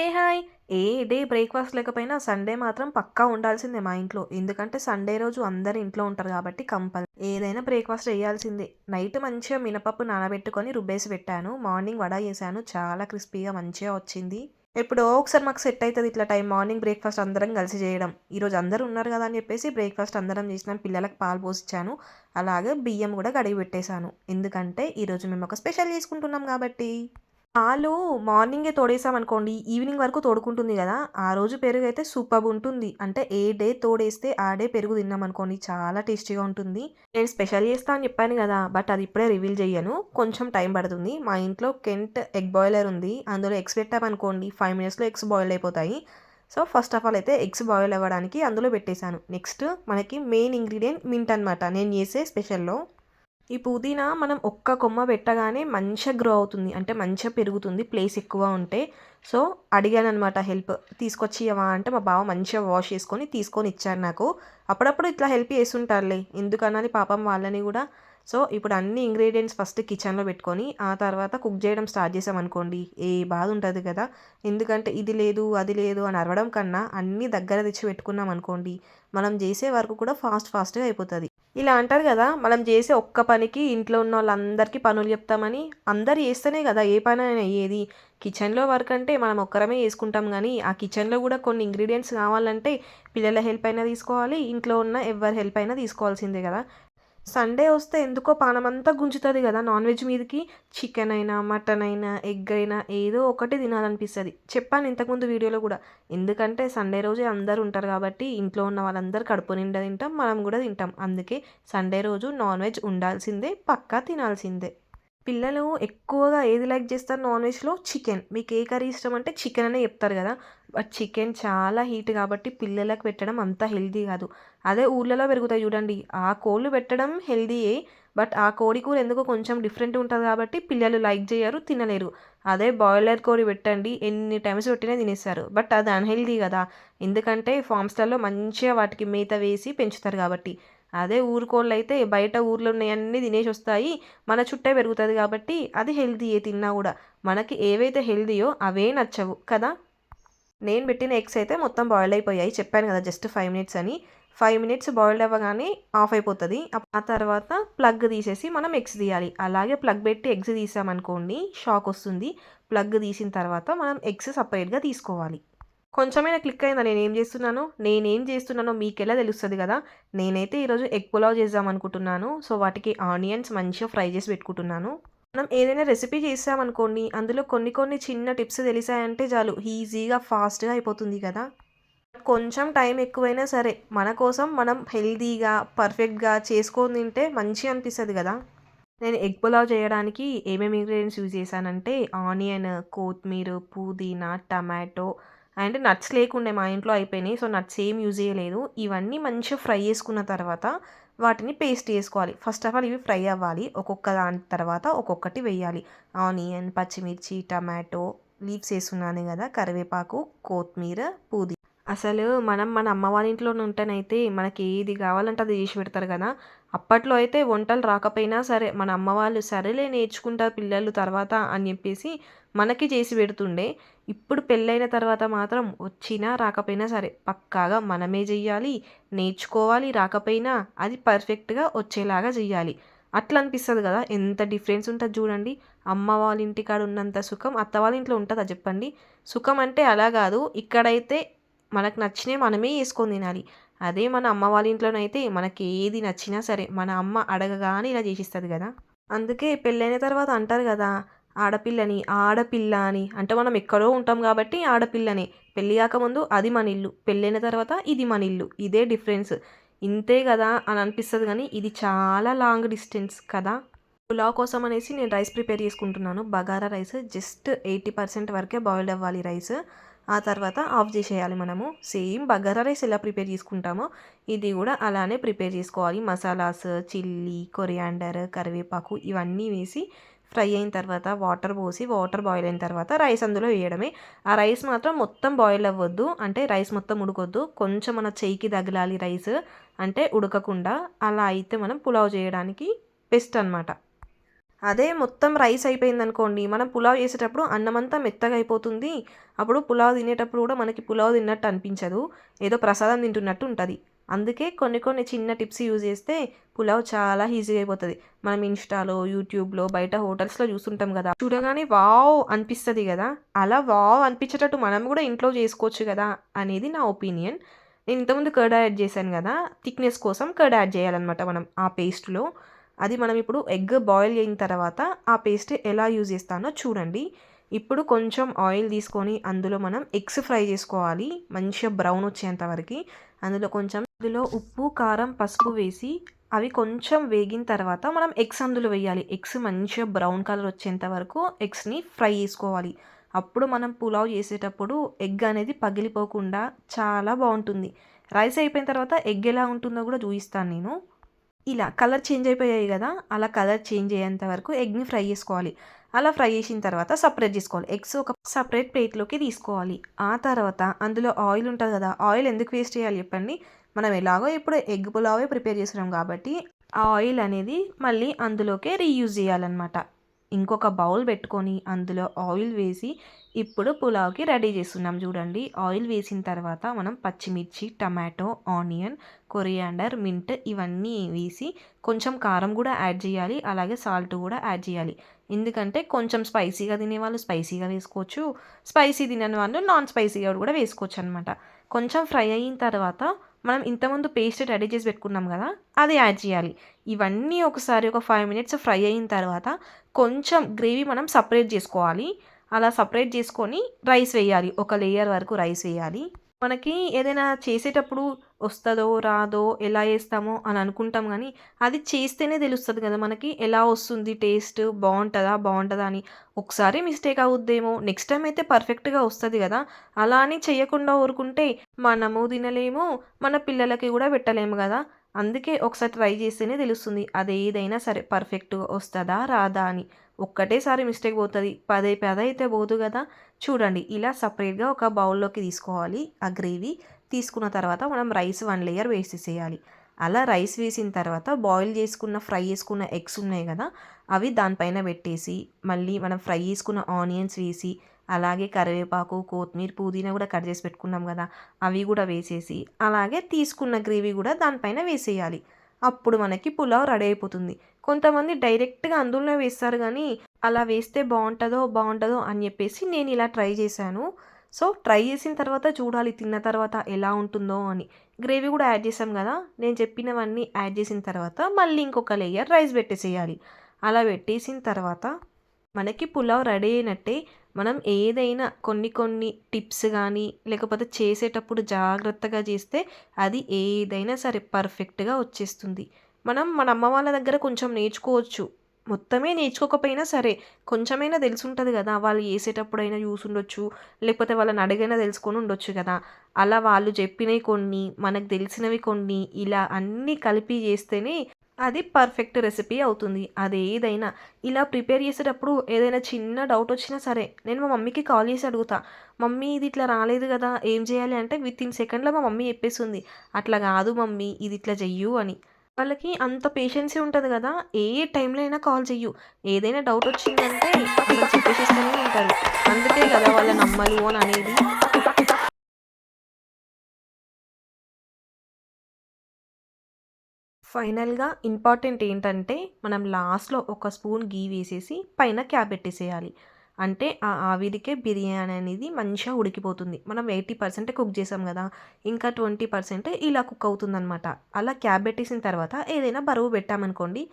Hey hi. ఏ day breakfast లేకపోయినా Sunday మాత్రం పక్కా ఉండాల్సిందే మా ఇంట్లో. ఎందుకంటే సండే రోజు అందరు ఇంట్లో ఉంటారు కాబట్టి కంపల్. ఏదైనా బ్రేక్ఫాస్ట్ వేయాల్సిందే నైట్ మంచిగా మినపప్పు నానబెట్టుకొని రుబ్బేసి పెట్టాను. మార్నింగ్ వడ చేశాను. చాలా క్రిస్పీగా మంచిగా వచ్చింది. ఎప్పుడో ఒకసారి మాకు సెట్ అవుతుంది ఇట్లా టైం. మార్నింగ్ బ్రేక్ఫాస్ట్ అందరం కలిసి చేయడం. ఈరోజు అందరూ ఉన్నారు కదా అని చెప్పేసి బ్రేక్ఫాస్ట్ అందరం చేసినాం. పిల్లలకు పాలు పోసిచ్చాను. అలాగే బియ్యం కూడా కడిగి పెట్టేశాను. ఎందుకంటే ఈరోజు మేము ఒక స్పెషల్ చేసుకుంటున్నాం కాబట్టి. పాలు మార్నింగే తోడేసామనుకోండి ఈవినింగ్ వరకు తోడుకుంటుంది కదా ఆ రోజు పెరుగు అయితే సూపర్ ఉంటుంది. అంటే ఏ డే తోడేస్తే ఆ డే పెరుగు తిన్నాం అనుకోండి చాలా టేస్టీగా ఉంటుంది. నేను స్పెషల్ చేస్తా అని చెప్పాను కదా బట్ అది ఇప్పుడే రివీల్ చేయను కొంచెం టైం పడుతుంది. మా ఇంట్లో కెంట్ ఎగ్ బాయిలర్ ఉంది. అందులో ఎగ్స్ పెట్టామనుకోండి ఫైవ్ మినిట్స్లో ఎగ్స్ బాయిల్ అయిపోతాయి. సో ఫస్ట్ ఆఫ్ ఆల్ అయితే ఎగ్స్ బాయిల్ అవ్వడానికి అందులో పెట్టేశాను. నెక్స్ట్ మనకి మెయిన్ ఇంగ్రీడియంట్ మింట్ అనమాట నేను చేసే స్పెషల్లో ఈ పుదీనా మనం ఒక్క కొమ్మ పెట్టగానే మంచిగా గ్రో అవుతుంది. అంటే మంచిగా పెరుగుతుంది ప్లేస్ ఎక్కువ ఉంటే. సో అడిగాను అనమాట హెల్ప్ తీసుకొచ్చి ఇవ్వా అంటే మా బావ మంచిగా వాష్ చేసుకొని తీసుకొని ఇచ్చారు నాకు. అప్పుడప్పుడు ఇట్లా హెల్ప్ చేస్తుంటారులే. ఎందుకనాలి పాపం వాళ్ళని కూడా. సో ఇప్పుడు అన్ని ఇంగ్రీడియంట్స్ ఫస్ట్ కిచెన్లో పెట్టుకొని ఆ తర్వాత కుక్ చేయడం స్టార్ట్ చేసామనుకోండి ఏ బాధ ఉంటుంది కదా. ఎందుకంటే ఇది లేదు అది లేదు అని అరవడం కన్నా అన్నీ దగ్గర తెచ్చి పెట్టుకున్నాం అనుకోండి. మనం చేసే వరకు కూడా ఫాస్ట్ ఫాస్ట్గా అయిపోతుంది. ఇలా అంటారు కదా మనం చేసే ఒక్క పనికి ఇంట్లో ఉన్న వాళ్ళందరికీ పనులు చెప్తామని అందరు చేస్తేనే కదా ఏ పని అయినా అయ్యేది. కిచెన్లో వర్క్ అంటే మనం ఒక్కరమే చేసుకుంటాం కానీ ఆ కిచెన్లో కూడా కొన్ని ఇంగ్రీడియంట్స్ కావాలంటే పిల్లల హెల్ప్ అయినా తీసుకోవాలి ఇంట్లో ఉన్న ఎవరి హెల్ప్ అయినా తీసుకోవాల్సిందే కదా. సండే వస్తే ఎందుకో పానమంతా గుంజుతుంది కదా నాన్ వెజ్ మీదకి. చికెన్ అయినా మటన్ అయినా ఎగ్ అయినా ఏదో ఒకటి తినాలనిపిస్తుంది. చెప్పాను ఇంతకుముందు వీడియోలో కూడా. ఎందుకంటే సండే రోజే అందరు ఉంటారు కాబట్టి ఇంట్లో ఉన్న వాళ్ళందరూ కడుపు నిండా తింటాం మనం కూడా తింటాం. అందుకే సండే రోజు నాన్ వెజ్ ఉండాల్సిందే పక్కా తినాల్సిందే. పిల్లలు ఎక్కువగా ఏది లైక్ చేస్తారు నాన్ వెజ్లో? చికెన్. మీకు ఏ కర్రీ ఇష్టం అంటే చికెన్ అనే చెప్తారు కదా. బట్ చికెన్ చాలా హీట్ కాబట్టి పిల్లలకు పెట్టడం అంత హెల్దీ కాదు. అదే ఊళ్ళలో పెరుగుతాయి చూడండి. ఆ కోళ్ళు పెట్టడం హెల్దీయే బట్ ఆ కోడి కూర ఎందుకో కొంచెం డిఫరెంట్ ఉంటుంది కాబట్టి పిల్లలు లైక్ చేయరు తినలేరు. అదే బాయిలర్ కోడి పెట్టండి. ఎన్ని టైమ్స్ పెట్టినా తినేస్తారు. బట్ అది అన్హెల్దీ కదా. ఎందుకంటే ఫామ్స్లలో మంచిగా వాటికి మేత వేసి పెంచుతారు కాబట్టి. అదే ఊరుకోళ్ళు అయితే బయట ఊర్లో ఉన్నాయన్నీ తినేసి వస్తాయి మన చుట్టే పెరుగుతుంది కాబట్టి అది హెల్తీయే తిన్నా కూడా. మనకి ఏవైతే హెల్తీయో అవే నచ్చవు కదా? నేను పెట్టిన ఎగ్స్ అయితే మొత్తం బాయిల్ అయిపోయాయి. చెప్పాను కదా జస్ట్ ఫైవ్ మినిట్స్ అని. ఫైవ్ మినిట్స్ బాయిల్డ్ అవ్వగానే ఆఫ్ అయిపోతుంది. ఆ తర్వాత ప్లగ్ తీసేసి మనం ఎగ్స్ తీయాలి. అలాగే ప్లగ్ పెట్టి ఎగ్స్ తీసామనుకోండి షాక్ వస్తుంది. ప్లగ్ తీసిన తర్వాత మనం ఎగ్స్ సపరేట్గా తీసుకోవాలి. కొంచెమైనా క్లిక్ అయిందా? నేను ఏం చేస్తున్నానో? నేనేం చేస్తున్నానో మీకు ఎలా తెలుస్తుంది కదా? నేనైతే ఈరోజు ఎగ్ పులావ్ చేద్దాం అనుకుంటున్నాను. సో వాటికి ఆనియన్స్ మంచిగా ఫ్రై చేసి పెట్టుకుంటున్నాను. మనం ఏదైనా రెసిపీ చేసామనుకోండి అందులో కొన్ని కొన్ని చిన్న టిప్స్ తెలిసాయంటే చాలు. ఈజీగా ఫాస్ట్గా అయిపోతుంది కదా? కొంచెం టైం ఎక్కువైనా సరే మన కోసం మనం హెల్తీగా పర్ఫెక్ట్గా చేసుకొని తింటే మంచిగా అనిపిస్తుంది కదా? నేను ఎగ్ పులావ్ చేయడానికి ఏమేమి ఇంగ్రీడియంట్స్ యూజ్ చేశానంటే ఆనియన్ కొత్తిమీర పుదీనా టమాటో అండ్ నట్స్ లేకుండే మా ఇంట్లో అయిపోయినాయి. సో నట్స్ ఏం యూజ్ చేయలేదు. ఇవన్నీ మంచిగా ఫ్రై చేసుకున్న తర్వాత వాటిని పేస్ట్ చేసుకోవాలి. ఫస్ట్ ఆఫ్ ఆల్ ఇవి ఫ్రై అవ్వాలి. ఒక్కొక్క దాని తర్వాత ఒక్కొక్కటి వేయాలి. ఆనియన్ పచ్చిమిర్చి టమాటో లీవ్స్ వేసుకున్నాను కదా కరివేపాకు కొత్తిమీర పూది అసలు మనం మన అమ్మ వాళ్ళ ఇంట్లో ఉంటేనైతే మనకి ఏది కావాలంటే అది చేసి పెడతారు కదా. అప్పట్లో అయితే వంటలు రాకపోయినా సరే మన అమ్మ వాళ్ళు సరేలే నేర్చుకుంటారు పిల్లలు తర్వాత అని చెప్పేసి మనకి చేసి పెడుతుండే ఇప్పుడు పెళ్ళైన తర్వాత మాత్రం వచ్చినా రాకపోయినా సరే పక్కాగా మనమే చెయ్యాలి నేర్చుకోవాలి రాకపోయినా అది పర్ఫెక్ట్గా వచ్చేలాగా చెయ్యాలి. అట్లా అనిపిస్తుంది కదా ఎంత డిఫరెన్స్ ఉంటుంది చూడండి. అమ్మ వాళ్ళ ఇంటికాడ ఉన్నంత సుఖం అత్త వాళ్ళ ఇంట్లో ఉంటుందా చెప్పండి. సుఖం అంటే అలా కాదు ఇక్కడైతే మనకు నచ్చినవి మనమే వేసుకొని తినాలి. అదే మన అమ్మ వాళ్ళ ఇంట్లోనైతే మనకి ఏది నచ్చినా సరే మన అమ్మ అడగగానే ఇలా చేసిస్తుంది కదా. అందుకే పెళ్ళైన తర్వాత అంటారు కదా ఆడపిల్లని ఆడపిల్ల అని అంటే మనం ఎక్కడో ఉంటాం కాబట్టి ఆడపిల్లని. పెళ్ళి కాకముందు అది మన ఇల్లు. పెళ్ళైన తర్వాత ఇది మన ఇల్లు. ఇదే డిఫరెన్స్. ఇంతే కదా అని అనిపిస్తుంది కానీ ఇది చాలా లాంగ్ డిస్టెన్స్ కదా. పులావ్ కోసం అనేసి నేను రైస్ ప్రిపేర్ చేసుకుంటున్నాను. Bagara rice just eighty percent వరకే బాయిల్డ్ అవ్వాలి రైస్. ఆ తర్వాత ఆఫ్ చేసేయాలి మనము. సేమ్ బగారా రైస్ ఎలా ప్రిపేర్ చేసుకుంటామో ఇది కూడా అలానే ప్రిపేర్ చేసుకోవాలి. మసాలాస్ చిల్లీ కొరియాండర్ కరివేపాకు ఇవన్నీ వేసి ఫ్రై అయిన తర్వాత వాటర్ పోసి వాటర్ బాయిల్ అయిన తర్వాత రైస్ అందులో వేయడమే. ఆ రైస్ మాత్రం మొత్తం బాయిల్ అవ్వద్దు. అంటే రైస్ మొత్తం ఉడకొద్దు. కొంచెం మన చెయ్యికి తగలాలి రైస్. అంటే ఉడకకుండా అలా అయితే మనం పులావ్ చేయడానికి బెస్ట్ అనమాట అదే మొత్తం రైస్ అయిపోయిందనుకోండి. మనం పులావ్ చేసేటప్పుడు అన్నమంతా మెత్తగా అయిపోతుంది. అప్పుడు పులావ్ తినేటప్పుడు కూడా మనకి పులావ్ తిన్నట్టు అనిపించదు. ఏదో ప్రసాదం తింటున్నట్టు ఉంటుంది. అందుకే కొన్ని కొన్ని చిన్న టిప్స్ యూజ్ చేస్తే పులావ్ చాలా ఈజీగా అయిపోతుంది. మనం ఇన్స్టాలో యూట్యూబ్లో బయట హోటల్స్లో చూస్తుంటాం కదా. చూడగానే వావ్ అనిపిస్తుంది కదా. అలా వావ్ అనిపించేటట్టు మనం కూడా ఇంట్లో చేసుకోవచ్చు కదా అనేది నా ఒపీనియన్. నేను ఇంతకుముందు కర్డ్ యాడ్ చేశాను కదా. థిక్నెస్ కోసం కర్డ్ యాడ్ చేయాలన్నమాట మనం ఆ పేస్ట్లో. అది మనం ఇప్పుడు ఎగ్ బాయిల్ అయిన తర్వాత ఆ పేస్ట్ ఎలా యూజ్ చేస్తానో చూడండి. ఇప్పుడు కొంచెం ఆయిల్ తీసుకొని అందులో మనం ఎగ్స్ ఫ్రై చేసుకోవాలి. మంచిగా బ్రౌన్ వచ్చేంత వరకు. అందులో కొంచెం అందులో ఉప్పు కారం పసుపు వేసి అవి కొంచెం వేగిన తర్వాత మనం ఎగ్స్ అందులో వేయాలి. ఎగ్స్ మంచిగా బ్రౌన్ కలర్ వచ్చేంత వరకు ఎగ్స్ని ఫ్రై చేసుకోవాలి. అప్పుడు మనం పులావ్ చేసేటప్పుడు ఎగ్ అనేది పగిలిపోకుండా చాలా బాగుంటుంది. రైస్ అయిపోయిన తర్వాత ఎగ్ ఎలా ఉంటుందో కూడా చూపిస్తాను నేను. ఇలా కలర్ చేంజ్ అయిపోయాయి కదా అలా కలర్ చేంజ్ అయ్యేంత వరకు ఎగ్ని ఫ్రై చేసుకోవాలి. అలా ఫ్రై చేసిన తర్వాత సపరేట్ చేసుకోవాలి. ఎగ్స్ ఒక సపరేట్ ప్లేట్లోకి తీసుకోవాలి. ఆ తర్వాత అందులో ఆయిల్ ఉంటుంది కదా ఆయిల్ ఎందుకు వేస్ట్ చేయాలి చెప్పండి? మనం ఎలాగో ఇప్పుడు ఎగ్ పులావే ప్రిపేర్ చేస్తున్నాం కాబట్టి ఆ ఆయిల్ అనేది మళ్ళీ అందులోకే రీయూజ్ చేయాలన్నమాట. ఇంకొక బౌల్ పెట్టుకొని అందులో ఆయిల్ వేసి ఇప్పుడు పులావ్కి రెడీ చేస్తున్నాం చూడండి. ఆయిల్ వేసిన తర్వాత మనం పచ్చిమిర్చి టమాటో ఆనియన్ కొరియాండర్ మింట్ ఇవన్నీ వేసి కొంచెం కారం కూడా యాడ్ చేయాలి. అలాగే సాల్ట్ కూడా యాడ్ చేయాలి. ఎందుకంటే కొంచెం స్పైసీగా తినేవాళ్ళు స్పైసీగా వేసుకోవచ్చు. స్పైసీ తినని వాళ్ళు నాన్ స్పైసీగా కూడా వేసుకోవచ్చు అనమాట కొంచెం ఫ్రై అయిన తర్వాత మనం ఇంతకుముందు పేస్ట్ రెడీ చేసి పెట్టుకున్నాం కదా అది యాడ్ చేయాలి. ఇవన్నీ ఒకసారి ఒక ఫైవ్ మినిట్స్ ఫ్రై అయిన తర్వాత కొంచెం గ్రేవీ మనం సపరేట్ చేసుకోవాలి. అలా సపరేట్ చేసుకొని రైస్ వేయాలి. ఒక లేయర్ వరకు రైస్ వేయాలి. మనకి ఏదైనా చేసేటప్పుడు వస్తుందో రాదో ఎలా వేస్తామో అని అనుకుంటాం కానీ అది చేస్తేనే తెలుస్తుంది కదా మనకి. ఎలా వస్తుంది టేస్ట్ బాగుంటుందా బాగుంటుందా అని. ఒకసారి మిస్టేక్ అవుద్దేమో నెక్స్ట్ టైం అయితే పర్ఫెక్ట్గా వస్తుంది కదా. అలా అని చేయకుండా ఊరుకుంటే మనము తినలేము మన పిల్లలకి కూడా పెట్టలేము కదా. అందుకే ఒకసారి ట్రై చేస్తేనే తెలుస్తుంది అది ఏదైనా సరే పర్ఫెక్ట్గా వస్తుందా రాదా అని. ఒక్కటేసారి మిస్టేక్ పోతుంది. పదే పదే అయితే పోదు కదా. చూడండి ఇలా సపరేట్గా ఒక బౌల్లోకి తీసుకోవాలి. ఆ గ్రేవీ తీసుకున్న తర్వాత మనం రైస్ వన్ లేయర్ వేసేసేయాలి అలా రైస్ వేసిన తర్వాత బాయిల్ చేసుకున్న ఫ్రై చేసుకున్న ఎగ్స్ ఉన్నాయి కదా అవి దానిపైన పెట్టేసి మళ్ళీ మనం ఫ్రై చేసుకున్న ఆనియన్స్ వేసి అలాగే కరివేపాకు కొత్తిమీర పుదీనా కూడా కట్ చేసి పెట్టుకున్నాం కదా అవి కూడా వేసేసి అలాగే తీసుకున్న గ్రేవీ కూడా దానిపైన వేసేయాలి. అప్పుడు మనకి పులావ్ రెడీ అయిపోతుంది. కొంతమంది డైరెక్ట్గా అందులోనే వేస్తారు కానీ అలా వేస్తే బాగుంటుందో బాగుంటుందో అని చెప్పేసి నేను ఇలా ట్రై చేశాను. సో ట్రై చేసిన తర్వాత చూడాలి తిన్న తర్వాత ఎలా ఉంటుందో అని. గ్రేవీ కూడా యాడ్ చేసాం కదా నేను చెప్పినవన్నీ యాడ్ చేసిన తర్వాత మళ్ళీ ఇంకొక లేయర్ రైస్ పెట్టేసేయాలి. అలా పెట్టేసిన తర్వాత మనకి పులావ్ రెడీ అయినట్టే మనం ఏదైనా కొన్ని కొన్ని టిప్స్ కానీ లేకపోతే చేసేటప్పుడు జాగ్రత్తగా చేస్తే అది ఏదైనా సరే పర్ఫెక్ట్గా వచ్చేస్తుంది. మనం మన అమ్మ వాళ్ళ దగ్గర కొంచెం నేర్చుకోవచ్చు. మొత్తమే నేర్చుకోకపోయినా సరే కొంచెమైనా తెలిసి ఉంటుంది కదా వాళ్ళు వేసేటప్పుడైనా చూసి ఉండొచ్చు లేకపోతే వాళ్ళని అడిగైనా తెలుసుకొని ఉండొచ్చు కదా. అలా వాళ్ళు చెప్పినవి కొన్ని మనకు తెలిసినవి కొన్ని ఇలా అన్నీ కలిపి చేస్తేనే అది పర్ఫెక్ట్ రెసిపీ అవుతుంది. అది ఏదైనా ఇలా ప్రిపేర్ చేసేటప్పుడు ఏదైనా చిన్న డౌట్ వచ్చినా సరే నేను మా మమ్మీకి కాల్ చేసి అడుగుతా. మమ్మీ ఇది ఇట్లా రాలేదు కదా ఏం చేయాలి? అంటే విత్ ఇన్ సెకండ్లో మా మమ్మీ చెప్పేస్తుంది. అట్లా కాదు మమ్మీ ఇది ఇట్లా చెయ్యు అని. వాళ్ళకి అంత పేషెన్సీ ఉంటుంది కదా ఏ టైంలో అయినా కాల్ చెయ్యు. ఏదైనా డౌట్ వచ్చిందంటే అక్కడ ఉంటారు. అందుకే కదా వాళ్ళ నమ్మలు అని అనేది. ఫైనల్గా ఇంపార్టెంట్ ఏంటంటే మనం లాస్ట్లో ఒక స్పూన్ గీ వేసేసి పైన క్యాప్ పెట్టేసేయాలి. అంటే ఆ ఆవిరికే బిర్యానీ అనేది మంచిగా ఉడికిపోతుంది. మనం ఎయిటీ పర్సెంట్ కుక్ చేసాం కదా ఇంకా ట్వంటీ పర్సెంట్ ఇలా కుక్ అవుతుందన్నమాట. అలా క్యాప్ పెట్టేసిన తర్వాత ఏదైనా బరువు పెట్టామనుకోండి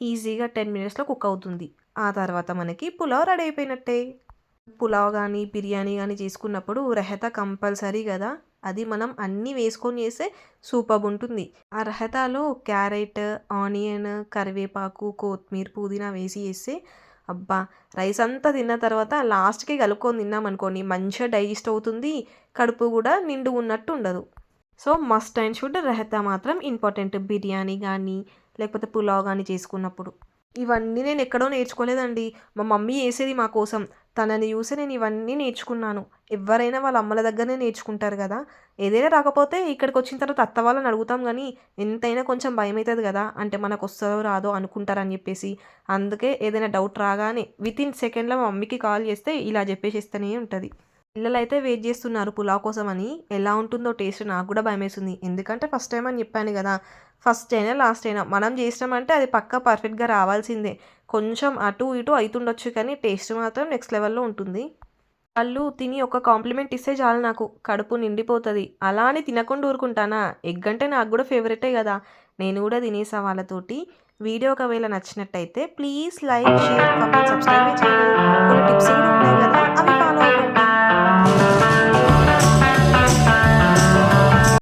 ఈజీగా టెన్ మినిట్స్లో కుక్ అవుతుంది. ఆ తర్వాత మనకి పులావ్ రెడీ అయిపోయినట్టే. పులావ్ కానీ బిర్యానీ కానీ చేసుకున్నప్పుడు రెహత కంపల్సరీ కదా అది మనం అన్నీ వేసుకొని చేస్తే సూపర్ ఉంటుంది ఆ రహతాలో క్యారెట్ ఆనియన్ కరివేపాకు కొత్తిమీర పుదీనా వేసి వేస్తే అబ్బా రైస్ అంతా తిన్న తర్వాత లాస్ట్కి కలుపుకొని తిన్నాం అనుకోండి మంచిగా డైజెస్ట్ అవుతుంది కడుపు కూడా నిండు ఉన్నట్టు ఉండదు సో మస్ట్ అండ్ షుడ్ రహత మాత్రం ఇంపార్టెంట్ బిర్యానీ కానీ లేకపోతే పులావ్ కానీ చేసుకున్నప్పుడు ఇవన్నీ నేను ఎక్కడో నేర్చుకోలేదండి. మా మమ్మీ వేసేది మా కోసం. తనని చూసి నేను ఇవన్నీ నేర్చుకున్నాను. ఎవరైనా వాళ్ళ అమ్మల దగ్గరనే నేర్చుకుంటారు కదా ఏదైనా రాకపోతే ఇక్కడికి వచ్చిన తర్వాత అత్త వాళ్ళని అడుగుతాం కానీ ఎంతైనా కొంచెం భయం అవుతుంది కదా అంటే మనకు వస్తుందో రాదో అనుకుంటారని చెప్పేసి అందుకే ఏదైనా డౌట్ రాగానే వితిన్ సెకండ్‌లో మా మమ్మీకి కాల్ చేస్తే ఇలా చెప్పేసేస్తూనే ఉంటుంది పిల్లలు అయితే వెయిట్ చేస్తున్నారు పులావ్ అని ఎలా ఉంటుందో టేస్ట్ నాకు గూడా భయమేస్తుంది. ఎందుకంటే ఫస్ట్ టైం అని చెప్పాను కదా ఫస్ట్ అయినా, లాస్ట్ అయినా మనం చేసినామంటే అది పక్కా పర్ఫెక్ట్‌గా రావాల్సిందే. కొంచెం అటు ఇటు అవుతుండొచ్చు కానీ టేస్ట్ మాత్రం నెక్స్ట్ లెవెల్‌లో ఉంటుంది. వాళ్ళు తిని ఒక కాంప్లిమెంట్ ఇస్తే చాలు నాకు. కడుపు నిండిపోతుంది అలా అని తినకుండా ఊరుకుంటానా? ఎగ్ అంటే నాకు కూడా ఫేవరెటే కదా నేను కూడా తినేసా వాళ్ళతోటి. వీడియో ఒకవేళ నచ్చినట్టయితే please like, share, comment subscribe చేయండి కొన్ని టిప్స్ కూడా ఉన్నాయి కదా అవి ఫాలో అవ్వండి.